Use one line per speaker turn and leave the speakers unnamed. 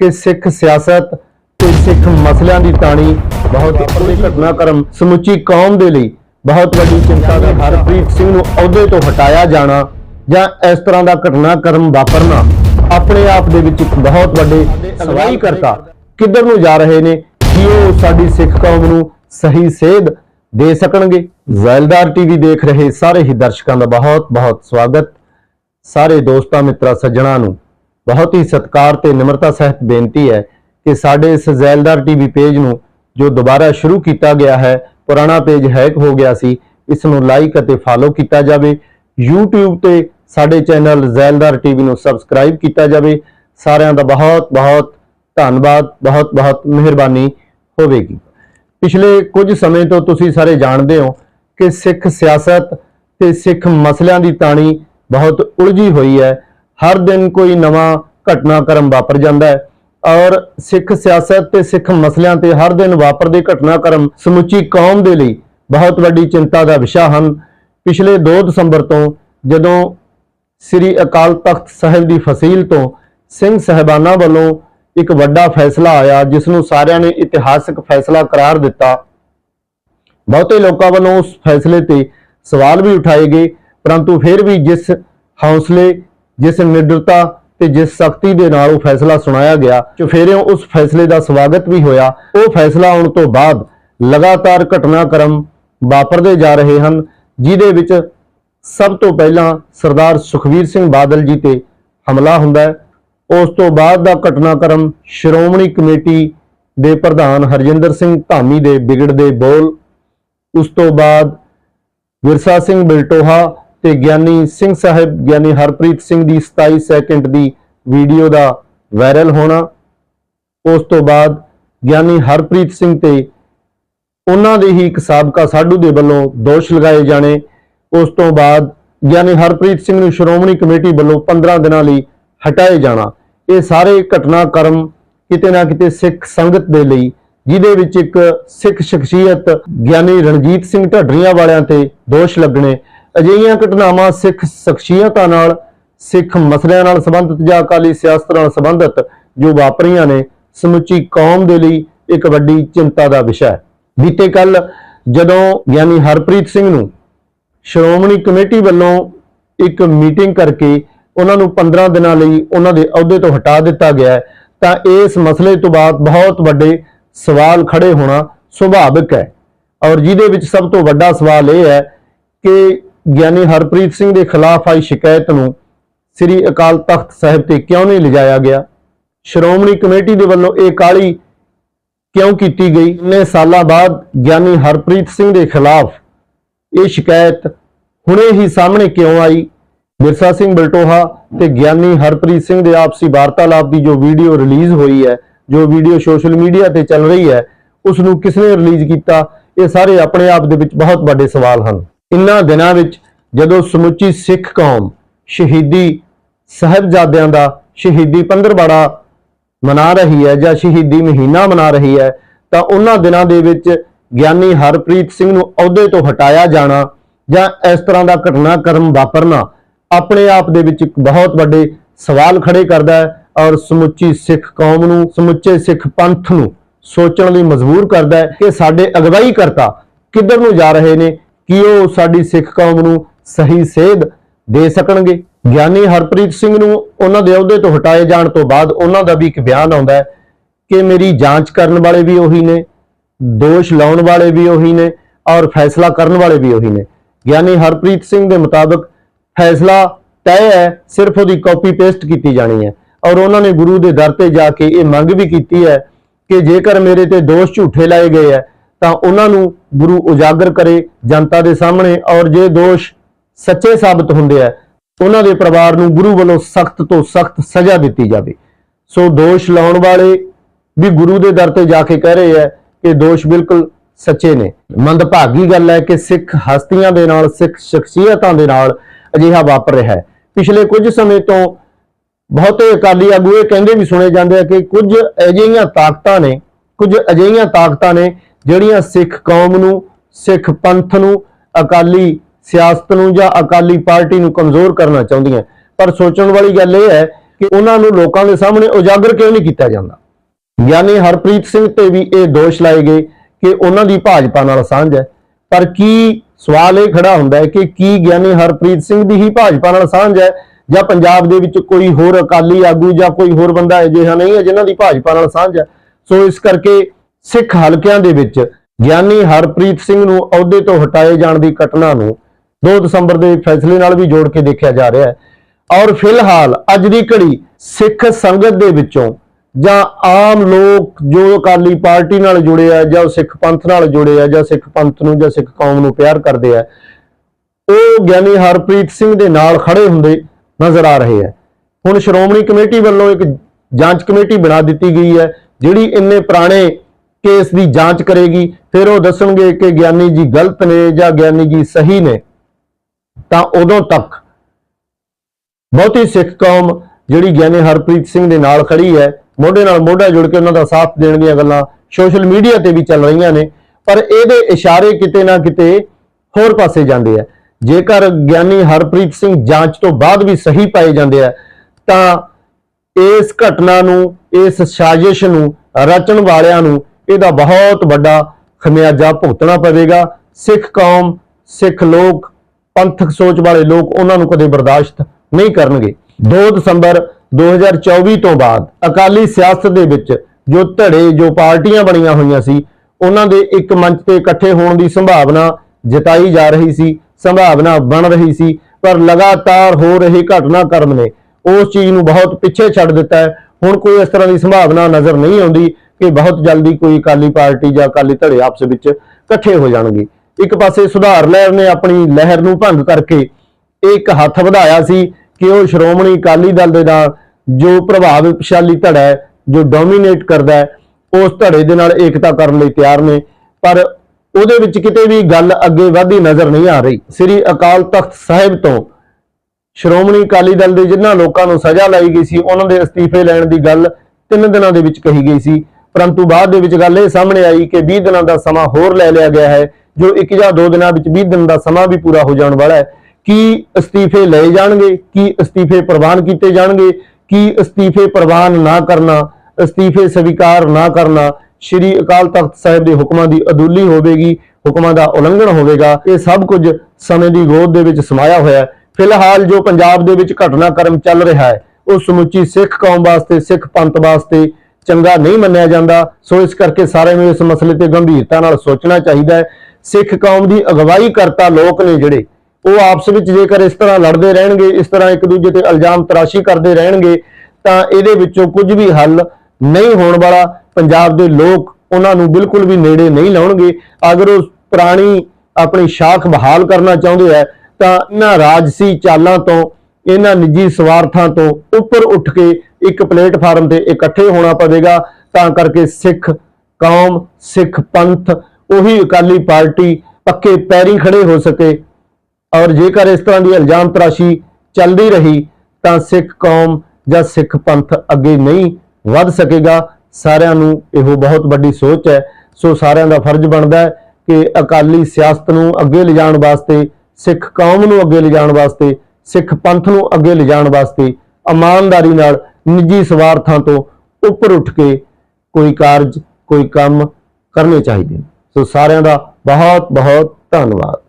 ਕਿ ਸਿੱਖ ਸਿਆਸਤ ਤੇ ਸਿੱਖ ਮਸਲਿਆਂ ਦੀ ਤਾਣੀ ਬਹੁਤ ਵੱਡੀ ਘਟਨਾਕ੍ਰਮ ਸਮੁੱਚੀ ਕੌਮ ਦੇ ਲਈ ਬਹੁਤ ਵੱਡੀ ਚਿੰਤਾ ਦਾ ਹਰਪ੍ਰੀਤ ਸਿੰਘ ਨੂੰ ਅਹੁਦੇ ਤੋਂ ਹਟਾਇਆ ਜਾਣਾ ਜਾਂ ਇਸ ਤਰ੍ਹਾਂ ਦਾ ਘਟਨਾਕ੍ਰਮ ਵਾਪਰਨਾ ਆਪਣੇ ਆਪ ਦੇ ਵਿੱਚ ਇੱਕ ਬਹੁਤ ਵੱਡੇ ਸਵਾਈ ਕਰਤਾ ਕਿੱਧਰ ਨੂੰ ਜਾ ਰਹੇ ਨੇ, ਕੀ ਉਹ ਸਾਡੀ ਸਿੱਖ ਕੌਮ ਨੂੰ ਸਹੀ ਸੇਧ ਦੇ ਸਕਣਗੇ? ਜ਼ੈਲਦਾਰ ਟੀਵੀ ਦੇਖ ਰਹੇ ਸਾਰੇ ਹੀ ਦਰਸ਼ਕਾਂ ਦਾ ਬਹੁਤ ਬਹੁਤ ਸਵਾਗਤ। ਸਾਰੇ ਦੋਸਤਾਂ, ਮਿੱਤਰਾਂ, ਸੱਜਣਾ ਨੂੰ ਬਹੁਤ ਹੀ ਸਤਿਕਾਰ ਤੇ ਨਿਮਰਤਾ ਸਹਿਤ ਬੇਨਤੀ ਹੈ ਕਿ ਸਾਡੇ ਇਸ ਜ਼ੈਲਦਾਰ ਟੀਵੀ ਪੇਜ ਨੂੰ ਜੋ ਦੁਬਾਰਾ ਸ਼ੁਰੂ ਕੀਤਾ ਗਿਆ ਹੈ, ਪੁਰਾਣਾ ਪੇਜ ਹੈਕ ਹੋ ਗਿਆ ਸੀ, ਇਸ ਨੂੰ ਲਾਈਕ ਅਤੇ ਫਾਲੋ ਕੀਤਾ ਜਾਵੇ। YouTube ਤੇ ਸਾਡੇ ਚੈਨਲ ਜ਼ੈਲਦਾਰ ਟੀਵੀ ਨੂੰ ਸਬਸਕ੍ਰਾਈਬ ਕੀਤਾ ਜਾਵੇ। ਸਾਰਿਆਂ ਦਾ ਬਹੁਤ ਬਹੁਤ ਧੰਨਵਾਦ, ਬਹੁਤ ਬਹੁਤ ਮਿਹਰਬਾਨੀ ਹੋਵੇਗੀ। ਪਿਛਲੇ ਕੁਝ ਸਮੇਂ ਤੋਂ ਤੁਸੀਂ ਸਾਰੇ ਜਾਣਦੇ ਹੋ ਕਿ ਸਿੱਖ ਸਿਆਸਤ ਤੇ ਸਿੱਖ ਮਸਲਿਆਂ ਦੀ ਤਾਣੀ ਬਹੁਤ ਉਲਝੀ ਹੋਈ ਹੈ। ਹਰ ਦਿਨ ਕੋਈ ਨਵਾਂ ਘਟਨਾਕ੍ਰਮ ਵਾਪਰ ਜਾਂਦਾ ਹੈ। ਔਰ ਸਿੱਖ ਸਿਆਸਤ ਤੇ ਸਿੱਖ ਮਸਲਿਆਂ ਤੇ ਹਰ ਦਿਨ ਵਾਪਰਦੇ ਘਟਨਾਕ੍ਰਮ ਸਮੁੱਚੀ ਕੌਮ ਦੇ ਲਈ ਬਹੁਤ ਵੱਡੀ ਚਿੰਤਾ ਦਾ ਵਿਸ਼ਾ ਹਨ। ਪਿਛਲੇ 2 ਦਸੰਬਰ ਤੋਂ ਜਦੋਂ ਸ੍ਰੀ ਅਕਾਲ ਤਖਤ ਸਾਹਿਬ ਦੀ ਫਸੀਲ ਤੋਂ ਸਿੰਘ ਸਹਿਬਾਨਾਂ ਵੱਲੋਂ ਇੱਕ ਵੱਡਾ ਫੈਸਲਾ ਆਇਆ, ਜਿਸ ਨੂੰ ਸਾਰਿਆਂ ਨੇ ਇਤਿਹਾਸਕ ਫੈਸਲਾ ਕਰਾਰ ਦਿੱਤਾ। ਬਹੁਤੇ ਲੋਕਾਂ ਵੱਲੋਂ ਉਸ ਫੈਸਲੇ ਤੇ ਸਵਾਲ ਵੀ ਉਠਾਏ ਗਏ, ਪਰੰਤੂ ਫਿਰ ਵੀ ਜਿਸ ਹੌਸਲੇ ਜਿਸ ਨਿਡਰਤਾ ਤੇ ਜਿਸ ਸਖਤੀ ਦੇ ਨਾਲ ਉਹ ਫੈਸਲਾ ਸੁਣਾਇਆ ਗਿਆ ਚੁਫੇਰਿਓਂ ਉਸ ਫੈਸਲੇ ਦਾ ਸਵਾਗਤ ਵੀ ਹੋਇਆ। ਉਹ ਫੈਸਲਾ ਆਉਣ ਤੋਂ ਬਾਅਦ ਲਗਾਤਾਰ ਘਟਨਾਕ੍ਰਮ ਵਾਪਰਦੇ ਜਾ ਰਹੇ ਹਨ ਜਿਦੇ ਵਿੱਚ ਸਭ ਤੋਂ ਪਹਿਲਾਂ ਸਰਦਾਰ ਸੁਖਵੀਰ ਸਿੰਘ ਬਾਦਲ ਜੀ ਤੇ ਹਮਲਾ ਹੁੰਦਾ ਹੈ। ਉਸ ਤੋਂ ਬਾਅਦ ਦਾ ਘਟਨਾਕ੍ਰਮ ਸ਼੍ਰੋਮਣੀ ਕਮੇਟੀ ਦੇ ਪ੍ਰਧਾਨ ਹਰਜਿੰਦਰ ਸਿੰਘ ਧਾਮੀ ਦੇ ਵਿਗੜਦੇ ਬੋਲ, ਉਸ ਤੋਂ ਬਾਅਦ ਵਿਰਸਾ ਸਿੰਘ ਬਿਲਟੋਹਾ ਤੇ ਗਿਆਨੀ ਸਿੰਘ ਸਾਹਿਬ, ਗਿਆਨੀ ਹਰਪ੍ਰੀਤ ਸਿੰਘ ਦੀ 27 ਸੈਕਿੰਡ ਦੀ ਵੀਡੀਓ ਦਾ ਵਾਇਰਲ ਹੋਣਾ। ਉਸ ਤੋਂ ਬਾਅਦ ਗਿਆਨੀ ਹਰਪ੍ਰੀਤ ਸਿੰਘ ਤੇ ਉਹਨਾਂ ਦੇ ਹੀ ਇੱਕ ਸਾਬਕਾ ਸਾਧੂ ਦੇ ਵੱਲੋਂ ਦੋਸ਼ ਲਗਾਏ ਜਾਣੇ। ਉਸ ਤੋਂ ਬਾਅਦ ਗਿਆਨੀ ਹਰਪ੍ਰੀਤ ਸਿੰਘ ਨੂੰ ਸ਼੍ਰੋਮਣੀ ਕਮੇਟੀ ਵੱਲੋਂ 15 ਦਿਨਾਂ ਲਈ ਹਟਾਏ ਜਾਣਾ। ਇਹ ਸਾਰੇ ਘਟਨਾਕ੍ਰਮ ਕਿਤੇ ਨਾ ਕਿਤੇ ਸਿੱਖ ਸੰਗਤ ਦੇ ਲਈ, ਜਿਹਦੇ ਵਿੱਚ ਇੱਕ ਸਿੱਖ ਸ਼ਖਸੀਅਤ ਗਿਆਨੀ ਰਣਜੀਤ ਸਿੰਘ ਢੱਡਰੀਆਂ ਵਾਲਿਆਂ ਤੇ ਦੋਸ਼ ਲੱਗਣੇ। ਅਜਿਹੀਆਂ ਘਟਨਾਵਾਂ ਸਿੱਖ ਸ਼ਖਸੀਅਤਾਂ ਨਾਲ ਸਿੱਖ ਮਸਲਿਆਂ ਨਾਲ ਸੰਬੰਧਿਤ ਜਾਂ ਅਕਾਲੀ ਸਿਆਸਤ ਨਾਲ ਸੰਬੰਧਿਤ ਜੋ ਵਾਪਰੀਆਂ ਨੇ ਸਮੁੱਚੀ ਕੌਮ ਦੇ ਲਈ ਇੱਕ ਵੱਡੀ ਚਿੰਤਾ ਦਾ ਵਿਸ਼ਾ ਹੈ। ਬੀਤੇ ਕੱਲ ਜਦੋਂ ਗਿਆਨੀ ਹਰਪ੍ਰੀਤ ਸਿੰਘ ਨੂੰ ਸ਼੍ਰੋਮਣੀ ਕਮੇਟੀ ਵੱਲੋਂ ਇੱਕ ਮੀਟਿੰਗ ਕਰਕੇ ਉਹਨਾਂ ਨੂੰ 15 ਦਿਨਾਂ ਲਈ ਉਹਨਾਂ ਦੇ ਅਹੁਦੇ ਤੋਂ ਹਟਾ ਦਿੱਤਾ ਗਿਆ ਹੈ, ਤਾਂ ਇਸ ਮਸਲੇ ਤੋਂ ਬਾਅਦ ਬਹੁਤ ਵੱਡੇ ਸਵਾਲ ਖੜੇ ਹੋਣਾ ਸੁਭਾਵਿਕ ਹੈ। ਔਰ ਜਿਹਦੇ ਵਿੱਚ ਸਭ ਤੋਂ ਵੱਡਾ ਸਵਾਲ ਇਹ ਹੈ ਕਿ ਗਿਆਨੀ ਹਰਪ੍ਰੀਤ ਸਿੰਘ ਦੇ ਖਿਲਾਫ ਆਈ ਸ਼ਿਕਾਇਤ ਨੂੰ ਸ੍ਰੀ ਅਕਾਲ ਤਖਤ ਸਾਹਿਬ ਤੇ ਕਿਉਂ ਨਹੀਂ ਲਿਜਾਇਆ ਗਿਆ? ਸ਼੍ਰੋਮਣੀ ਕਮੇਟੀ ਦੇ ਵੱਲੋਂ ਇਹ ਕਾਲੀ ਕਿਉਂ ਕੀਤੀ ਗਈ? ਨੇ ਸਾਲਾਂ ਬਾਅਦ ਗਿਆਨੀ ਹਰਪ੍ਰੀਤ ਸਿੰਘ ਦੇ ਖਿਲਾਫ ਇਹ ਸ਼ਿਕਾਇਤ ਹੁਣੇ ਹੀ ਸਾਹਮਣੇ ਕਿਉਂ ਆਈ? ਵਿਰਸਾ ਸਿੰਘ ਬਲਟੋਹਾ ਤੇ ਗਿਆਨੀ ਹਰਪ੍ਰੀਤ ਸਿੰਘ ਦੇ ਆਪਸੀ ਵਾਰਤਾਲਾਪ ਦੀ ਜੋ ਵੀਡੀਓ ਰਿਲੀਜ਼ ਹੋਈ ਹੈ, ਜੋ ਵੀਡੀਓ ਸੋਸ਼ਲ ਮੀਡੀਆ ਤੇ ਚੱਲ ਰਹੀ ਹੈ ਉਸ ਨੂੰ ਕਿਸ ਨੇ ਰਿਲੀਜ਼ ਕੀਤਾ? ਇਹ ਸਾਰੇ ਆਪਣੇ ਆਪ ਦੇ ਵਿੱਚ ਬਹੁਤ ਵੱਡੇ ਸਵਾਲ ਹਨ। ਇਨ੍ਹਾਂ ਦਿਨਾਂ ਵਿੱਚ ਜਦੋਂ ਸਮੁੱਚੀ ਸਿੱਖ ਕੌਮ ਸ਼ਹੀਦੀ ਸਾਹਿਬਜ਼ਾਦਿਆਂ ਦਾ ਸ਼ਹੀਦੀ ਪੰਦਰਵਾੜਾ ਮਨਾ ਰਹੀ ਹੈ ਜਾਂ ਸ਼ਹੀਦੀ ਮਹੀਨਾ ਮਨਾ ਰਹੀ ਹੈ, ਤਾਂ ਉਹਨਾਂ ਦਿਨਾਂ ਦੇ ਵਿੱਚ ਗਿਆਨੀ ਹਰਪ੍ਰੀਤ ਸਿੰਘ ਨੂੰ ਅਹੁਦੇ ਤੋਂ ਹਟਾਇਆ ਜਾਣਾ ਜਾਂ ਇਸ ਤਰ੍ਹਾਂ ਦਾ ਘਟਨਾਕ੍ਰਮ ਵਾਪਰਨਾ ਆਪਣੇ ਆਪ ਦੇ ਵਿੱਚ ਇੱਕ ਬਹੁਤ ਵੱਡੇ ਸਵਾਲ ਖੜੇ ਕਰਦਾ ਹੈ ਔਰ ਸਮੁੱਚੀ ਸਿੱਖ ਕੌਮ ਨੂੰ, ਸਮੁੱਚੇ ਸਿੱਖ ਪੰਥ ਨੂੰ ਸੋਚਣ ਲਈ ਮਜਬੂਰ ਕਰਦਾ ਹੈ ਕਿ ਸਾਡੇ ਅਗਵਾਈ ਕਰਤਾ ਕਿੱਧਰ ਨੂੰ ਜਾ ਰਹੇ ਨੇ ਕੀ ਉਹ ਸਾਡੀ ਸਿੱਖ ਕੌਮ ਨੂੰ ਸਹੀ ਸੇਧ ਦੇ ਸਕਣਗੇ। ਗਿਆਨੀ ਹਰਪ੍ਰੀਤ ਸਿੰਘ ਨੂੰ ਉਹਨਾਂ ਦੇ ਅਹੁਦੇ ਤੋਂ ਹਟਾਏ ਜਾਣ ਤੋਂ ਬਾਅਦ ਉਹਨਾਂ ਦਾ ਵੀ ਇੱਕ ਬਿਆਨ ਆਉਂਦਾ ਹੈ ਕਿ ਮੇਰੀ ਜਾਂਚ ਕਰਨ ਵਾਲੇ ਵੀ ਉਹੀ ਨੇ, ਦੋਸ਼ ਲਾਉਣ ਵਾਲੇ ਵੀ ਉਹੀ ਨੇ ਔਰ ਫੈਸਲਾ ਕਰਨ ਵਾਲੇ ਵੀ ਉਹੀ ਨੇ। ਗਿਆਨੀ ਹਰਪ੍ਰੀਤ ਸਿੰਘ ਦੇ ਮੁਤਾਬਕ ਫੈਸਲਾ ਤੈਅ ਹੈ, ਸਿਰਫ ਉਹਦੀ ਕਾਪੀ ਪੇਸਟ ਕੀਤੀ ਜਾਣੀ ਹੈ ਔਰ ਉਹਨਾਂ ਨੇ ਗੁਰੂ ਦੇ ਦਰ ਤੇ ਜਾ ਕੇ ਇਹ ਮੰਗ ਵੀ ਕੀਤੀ ਹੈ ਕਿ ਜੇਕਰ ਮੇਰੇ ਤੇ ਦੋਸ਼ ਝੂਠੇ ਲਾਏ ਗਏ ਹੈ ਤਾਂ ਉਹਨਾਂ ਨੂੰ ਗੁਰੂ ਉਜਾਗਰ ਕਰੇ ਜਨਤਾ ਦੇ ਸਾਹਮਣੇ ਔਰ ਜੇ ਦੋਸ਼ ਸੱਚੇ ਸਾਬਤ ਹੁੰਦੇ ਆ, ਉਹਨਾਂ ਦੇ ਪਰਿਵਾਰ ਨੂੰ ਗੁਰੂ ਵੱਲੋਂ ਸਖਤ ਤੋਂ ਸਖਤ ਸਜ਼ਾ ਦਿੱਤੀ ਜਾਵੇ। ਸੋ ਦੋਸ਼ ਲਾਉਣ ਵਾਲੇ ਵੀ ਗੁਰੂ ਦੇ ਦਰ ਤੇ ਜਾ ਕੇ ਕਹਿ ਰਹੇ ਹੈ ਕਿ ਦੋਸ਼ ਬਿਲਕੁਲ ਸੱਚੇ ਨੇ। ਮੰਦਭਾਗੀ ਗੱਲ ਹੈ ਕਿ ਸਿੱਖ ਹਸਤੀਆਂ ਦੇ ਨਾਲ, ਸਿੱਖ ਸ਼ਖਸੀਅਤਾਂ ਦੇ ਨਾਲ ਅਜਿਹਾ ਵਾਪਰ ਰਿਹਾ ਹੈ। ਪਿਛਲੇ ਕੁਝ ਸਮੇਂ ਤੋਂ ਬਹੁਤੇ ਅਕਾਲੀ ਆਗੂ ਇਹ ਕਹਿੰਦੇ ਵੀ ਸੁਣੇ ਜਾਂਦੇ ਆ ਕਿ ਕੁਝ ਅਜਿਹੀਆਂ ਤਾਕਤਾਂ ਨੇ, ਕੁਝ ਅਜਿਹੀਆਂ ਤਾਕਤਾਂ ਨੇ ਜਿਹੜੀਆਂ ਸਿੱਖ ਕੌਮ ਨੂੰ, ਸਿੱਖ ਪੰਥ ਨੂੰ, ਅਕਾਲੀ ਸਿਆਸਤ ਨੂੰ ਜਾਂ ਅਕਾਲੀ ਪਾਰਟੀ ਨੂੰ ਕਮਜ਼ੋਰ ਕਰਨਾ ਚਾਹੁੰਦੀਆਂ। ਪਰ ਸੋਚਣ ਵਾਲੀ ਗੱਲ ਇਹ ਹੈ ਕਿ ਉਹਨਾਂ ਨੂੰ ਲੋਕਾਂ ਦੇ ਸਾਹਮਣੇ ਉਜਾਗਰ ਕਿਉਂ ਨਹੀਂ ਕੀਤਾ ਜਾਂਦਾ? ਗਿਆਨੀ ਹਰਪ੍ਰੀਤ ਸਿੰਘ ਤੇ ਵੀ ਇਹ ਦੋਸ਼ ਲਾਏ ਗਏ ਕਿ ਉਹਨਾਂ ਦੀ ਭਾਜਪਾ ਨਾਲ ਸਾਂਝ ਹੈ। ਪਰ ਕੀ ਸਵਾਲ ਇਹ ਖੜਾ ਹੁੰਦਾ ਹੈ ਕਿ ਕੀ ਗਿਆਨੀ ਹਰਪ੍ਰੀਤ ਸਿੰਘ ਦੀ ਹੀ ਭਾਜਪਾ ਨਾਲ ਸਾਂਝ ਹੈ ਜਾਂ ਪੰਜਾਬ ਦੇ ਵਿੱਚ ਕੋਈ ਹੋਰ ਅਕਾਲੀ ਆਗੂ ਜਾਂ ਕੋਈ ਹੋਰ ਬੰਦਾ ਅਜਿਹਾ ਨਹੀਂ ਹੈ ਜਿਨ੍ਹਾਂ ਦੀ ਭਾਜਪਾ ਨਾਲ ਸਾਂਝ ਹੈ? ਸੋ ਇਸ ਕਰਕੇ ਸਿੱਖ ਹਲਕਿਆਂ ਦੇ ਵਿੱਚ ਗਿਆਨੀ ਹਰਪ੍ਰੀਤ ਸਿੰਘ ਨੂੰ ਅਹੁਦੇ ਤੋਂ ਹਟਾਏ ਜਾਣ ਦੀ ਘਟਨਾ ਨੂੰ 2 ਦਸੰਬਰ ਦੇ ਫੈਸਲੇ ਨਾਲ ਵੀ ਜੋੜ ਕੇ ਦੇਖਿਆ ਜਾ ਰਿਹਾ ਹੈ। ਔਰ ਫਿਲਹਾਲ ਅੱਜ ਦੀ ਘੜੀ ਸਿੱਖ ਸੰਗਤ ਦੇ ਵਿੱਚੋਂ ਜਾਂ ਆਮ ਲੋਕ ਜੋ ਅਕਾਲੀ ਪਾਰਟੀ ਨਾਲ ਜੁੜੇ ਆ ਜਾਂ ਸਿੱਖ ਪੰਥ ਨਾਲ ਜੁੜੇ ਆ ਜਾਂ ਸਿੱਖ ਪੰਥ ਨੂੰ ਜਾਂ ਸਿੱਖ ਕੌਮ ਨੂੰ ਪਿਆਰ ਕਰਦੇ ਆ, ਉਹ ਗਿਆਨੀ ਹਰਪ੍ਰੀਤ ਸਿੰਘ ਦੇ ਨਾਲ ਖੜੇ ਹੁੰਦੇ ਨਜ਼ਰ ਆ ਰਹੇ ਆ। ਹੁਣ ਸ਼੍ਰੋਮਣੀ ਕਮੇਟੀ ਵੱਲੋਂ ਇੱਕ ਜਾਂਚ ਕਮੇਟੀ ਬਣਾ ਦਿੱਤੀ ਗਈ ਹੈ, ਜਿਹੜੀ ਇੰਨੇ ਪੁਰਾਣੇ ਕੇਸ ਦੀ ਜਾਂਚ ਕਰੇਗੀ, ਫਿਰ ਉਹ ਦੱਸਣਗੇ ਕਿ ਗਿਆਨੀ ਜੀ ਗਲਤ ਨੇ ਜਾਂ ਗਿਆਨੀ ਜੀ ਸਹੀ ਨੇ। ਤਾਂ ਉਦੋਂ ਤੱਕ ਬਹੁਤੀ ਸਿੱਖ ਕੌਮ ਜਿਹੜੀ ਗਿਆਨੀ ਹਰਪ੍ਰੀਤ ਸਿੰਘ ਦੇ ਨਾਲ ਖੜੀ ਹੈ, ਮੋਢੇ ਨਾਲ ਮੋਢਾ ਜੁੜ ਕੇ ਉਹਨਾਂ ਦਾ ਸਾਥ ਦੇਣ ਦੀਆਂ ਗੱਲਾਂ ਸੋਸ਼ਲ ਮੀਡੀਆ ਤੇ ਵੀ ਚੱਲ ਰਹੀਆਂ ਨੇ, ਪਰ ਇਹਦੇ ਇਸ਼ਾਰੇ ਕਿਤੇ ਨਾ ਕਿਤੇ ਹੋਰ ਪਾਸੇ ਜਾਂਦੇ ਆ। ਜੇਕਰ ਗਿਆਨੀ ਹਰਪ੍ਰੀਤ ਸਿੰਘ ਜਾਂਚ ਤੋਂ ਬਾਅਦ ਵੀ ਸਹੀ ਪਾਏ ਜਾਂਦੇ ਆ, ਤਾਂ ਇਸ ਘਟਨਾ ਨੂੰ, ਇਸ ਸਾਜ਼ਿਸ਼ ਨੂੰ, ਰਚਣ ਵਾਲਿਆਂ ਨੂੰ ਇਹਦਾ ਬਹੁਤ ਵੱਡਾ ਖਮਿਆਜਾ ਭੁਗਤਣਾ ਪਵੇਗਾ। ਸਿੱਖ ਕੌਮ, ਸਿੱਖ ਲੋਕ, ਪੰਥਕ ਸੋਚ ਵਾਲੇ ਲੋਕ ਉਹਨਾਂ ਨੂੰ ਕਦੇ ਬਰਦਾਸ਼ਤ ਨਹੀਂ ਕਰਨਗੇ। 2 ਦਸੰਬਰ 2024 ਤੋਂ ਬਾਅਦ ਅਕਾਲੀ ਸਿਆਸਤ ਦੇ ਵਿੱਚ ਜੋ ਧੜੇ, ਜੋ ਪਾਰਟੀਆਂ ਬਣੀਆਂ ਹੋਈਆਂ ਸੀ, ਉਹਨਾਂ ਦੇ ਇੱਕ ਮੰਚ ਤੇ ਇਕੱਠੇ ਹੋਣ ਦੀ ਸੰਭਾਵਨਾ ਜਤਾਈ ਜਾ ਰਹੀ ਸੀ, ਸੰਭਾਵਨਾ ਬਣ ਰਹੀ ਸੀ, ਪਰ ਲਗਾਤਾਰ ਹੋ ਰਹੇ ਘਟਨਾਕ੍ਰਮ ਨੇ ਉਸ ਚੀਜ਼ ਨੂੰ ਬਹੁਤ ਪਿੱਛੇ ਛੱਡ ਦਿੱਤਾ ਹੈ। ਹੁਣ ਕੋਈ ਇਸ ਤਰ੍ਹਾਂ ਦੀ ਸੰਭਾਵਨਾ ਨਜ਼ਰ ਨਹੀਂ ਆਉਂਦੀ। ਕਿ ਬਹੁਤ ਜਲਦੀ ਕੋਈ ਅਕਾਲੀ ਪਾਰਟੀ ਜਾਂ ਅਕਾਲੀ ਧੜੇ ਆਪਸ ਵਿੱਚ ਇਕੱਠੇ ਹੋ ਜਾਣਗੇ। ਇੱਕ ਪਾਸੇ ਸੁਧਾਰ ਲਹਿਰ ਨੇ ਆਪਣੀ ਲਹਿਰ ਨੂੰ ਭੰਗ ਕਰਕੇ ਇੱਕ ਹੱਥ ਵਧਾਇਆ ਸੀ ਕਿ ਉਹ ਸ਼੍ਰੋਮਣੀ ਅਕਾਲੀ ਦਲ ਦੇ ਨਾਲ ਜੋ ਪ੍ਰਭਾਵਸ਼ਾਲੀ ਧੜਾ ਹੈ, ਜੋ ਡੋਮੀਨੇਟ ਕਰਦਾ ਹੈ, ਉਸ ਧੜੇ ਦੇ ਨਾਲ ਏਕਤਾ ਕਰਨ ਲਈ ਤਿਆਰ ਨੇ। ਪਰ ਉਹਦੇ ਵਿੱਚ ਕਿਤੇ ਵੀ ਗੱਲ ਅੱਗੇ ਵਧਦੀ ਨਜ਼ਰ ਨਹੀਂ ਆ ਰਹੀ। ਸ੍ਰੀ ਅਕਾਲ ਤਖਤ ਸਾਹਿਬ ਤੋਂ ਸ਼੍ਰੋਮਣੀ ਅਕਾਲੀ ਦਲ ਦੇ ਜਿਨ੍ਹਾਂ ਲੋਕਾਂ ਨੂੰ ਸਜ਼ਾ ਲਾਈ ਗਈ ਸੀ, ਉਹਨਾਂ ਦੇ ਅਸਤੀਫੇ ਲੈਣ ਦੀ ਗੱਲ ਤਿੰਨ ਦਿਨਾਂ ਦੇ ਵਿੱਚ ਕਹੀ ਗਈ ਸੀ। ਪਰੰਤੂ ਬਾਅਦ ਦੇ ਵਿੱਚ ਗੱਲ ਇਹ ਸਾਹਮਣੇ ਆਈ ਕਿ 20 ਦਿਨਾਂ ਦਾ ਸਮਾਂ ਹੋਰ ਲੈ ਲਿਆ ਗਿਆ ਹੈ, ਜੋ ਇੱਕ ਜਾਂ ਦੋ ਦਿਨਾਂ ਵਿੱਚ 20 ਦਿਨ ਦਾ ਸਮਾਂ ਵੀ ਪੂਰਾ ਹੋ ਜਾਣ ਵਾਲਾ ਹੈ। ਕੀ ਅਸਤੀਫੇ ਲਏ ਜਾਣਗੇ? ਕੀ ਅਸਤੀਫੇ ਪ੍ਰਵਾਨ ਕੀਤੇ ਜਾਣਗੇ? ਕੀ ਅਸਤੀਫੇ ਪ੍ਰਵਾਨ ਨਾ ਕਰਨਾ? ਅਸਤੀਫੇ ਸਵੀਕਾਰ ਨਾ ਕਰਨਾ? ਸ਼੍ਰੀ ਅਕਾਲ ਤਖਤ ਸਾਹਿਬ ਦੇ ਹੁਕਮਾਂ ਦੀ ਅਦੂਲੀ ਹੋਵੇਗੀ, ਹੁਕਮਾਂ ਦਾ ਉਲੰਘਣ ਹੋਵੇਗਾ। ਇਹ ਸਭ ਕੁਝ ਸਮੇਂ ਦੀ ਗੋਦ ਦੇ ਵਿੱਚ ਸਮਾਇਆ ਹੋਇਆ ਫਿਲਹਾਲ ਜੋ ਪੰਜਾਬ ਦੇ ਵਿੱਚ ਘਟਨਾਕ੍ਰਮ ਚੱਲ ਰਿਹਾ ਹੈ, ਉਹ ਸਮੁੱਚੀ ਸਿੱਖ ਕੌਮ ਵਾਸਤੇ, ਸਿੱਖ ਪੰਥ ਵਾਸਤੇ ਚੰਗਾ ਨਹੀਂ ਮੰਨਿਆ ਜਾਂਦਾ, ਸੋ ਇਸ ਕਰਕੇ ਸਾਰਿਆਂ ਨੂੰ ਇਸ ਮਸਲੇ ਤੇ ਗੰਭੀਰਤਾ ਨਾਲ ਸੋਚਣਾ ਚਾਹੀਦਾ ਹੈ। ਸਿੱਖ ਕੌਮ ਦੀ ਅਗਵਾਈ ਕਰਤਾ ਲੋਕ ਨੇ ਜਿਹੜੇ, ਉਹ ਆਪਸ ਵਿੱਚ ਜੇਕਰ ਇਸ ਤਰ੍ਹਾਂ ਲੜਦੇ ਰਹਿਣਗੇ, ਇਸ ਤਰ੍ਹਾਂ ਇੱਕ ਦੂਜੇ ਤੇ ਇਲਜ਼ਾਮ ਤਰਾਸ਼ੀ ਕਰਦੇ ਰਹਿਣਗੇ, ਤਾਂ ਇਹਦੇ ਵਿੱਚੋਂ ਕੁਝ ਵੀ ਹੱਲ ਨਹੀਂ ਹੋਣ ਵਾਲਾ। ਪੰਜਾਬ ਦੇ ਲੋਕ ਉਹਨਾਂ ਨੂੰ ਬਿਲਕੁਲ ਵੀ ਨੇੜੇ ਨਹੀਂ ਲਾਉਣਗੇ। ਅਗਰ ਉਹ ਪੁਰਾਣੀ ਆਪਣੀ ਸ਼ਾਖ ਬਹਾਲ ਕਰਨਾ ਚਾਹੁੰਦੇ ਹੈ ਤਾਂ ਇਹਨਾਂ ਰਾਜਸੀ ਚਾਲਾਂ ਤੋਂ, ਇਹਨਾਂ ਨਿੱਜੀ ਸਵਾਰਥਾਂ ਤੋਂ ਉੱਪਰ ਉੱਠ ਕੇ ਇੱਕ ਪਲੇਟਫਾਰਮ ਤੇ ਇਕੱਠੇ ਹੋਣਾ ਪਵੇਗਾ, ਤਾਂ ਕਰਕੇ ਸਿੱਖ ਕੌਮ, ਸਿੱਖ ਪੰਥ, ਉਹੀ ਅਕਾਲੀ ਪਾਰਟੀ ਪੱਕੇ ਪੈਰੀ ਖੜੇ ਹੋ ਸਕੇ। ਔਰ ਜੇਕਰ ਇਸ ਤਰ੍ਹਾਂ ਦੀ ਇਲਜ਼ਾਮ ਤਰਾਸ਼ੀ ਚੱਲਦੀ ਰਹੀ, ਤਾਂ ਸਿੱਖ ਕੌਮ ਜਾਂ ਸਿੱਖ ਪੰਥ ਅੱਗੇ ਨਹੀਂ ਵੱਧ ਸਕੇਗਾ। ਸਾਰਿਆਂ ਨੂੰ ਇਹੋ ਬਹੁਤ ਵੱਡੀ ਸੋਚ ਹੈ। ਸੋ ਸਾਰਿਆਂ ਦਾ ਫਰਜ਼ ਬਣਦਾ ਹੈ ਕਿ ਅਕਾਲੀ ਸਿਆਸਤ ਨੂੰ ਅੱਗੇ ਲਿਜਾਣ ਵਾਸਤੇ, ਸਿੱਖ ਕੌਮ ਨੂੰ ਅੱਗੇ ਲਿਜਾਣ ਵਾਸਤੇ, ਸਿੱਖ ਪੰਥ ਨੂੰ ਅੱਗੇ ਲਿਜਾਣ ਵਾਸਤੇ ਇਮਾਨਦਾਰੀ ਨਾਲ ਨਿੱਜੀ ਸਵਾਰਥਾਂ ਤੋਂ ਉੱਪਰ ਉੱਠ ਕੇ ਕੋਈ ਕਾਰਜ, ਕੋਈ ਕੰਮ ਕਰਨੇ ਚਾਹੀਦੇ ਨੇ। ਸੋ ਸਾਰਿਆਂ ਦਾ ਬਹੁਤ ਬਹੁਤ ਧੰਨਵਾਦ